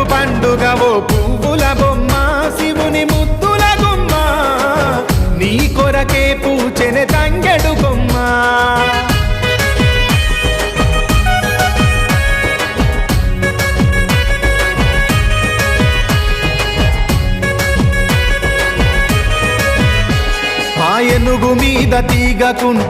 తెచ్చావె పండుగ ఓ పువ్వుల బొమ్మ శివుని ముద్దుల గుమ్మ. నీ కొరకే పూచెనే తంగెడు బొమ్మ ఆ మీద తీగకుంటే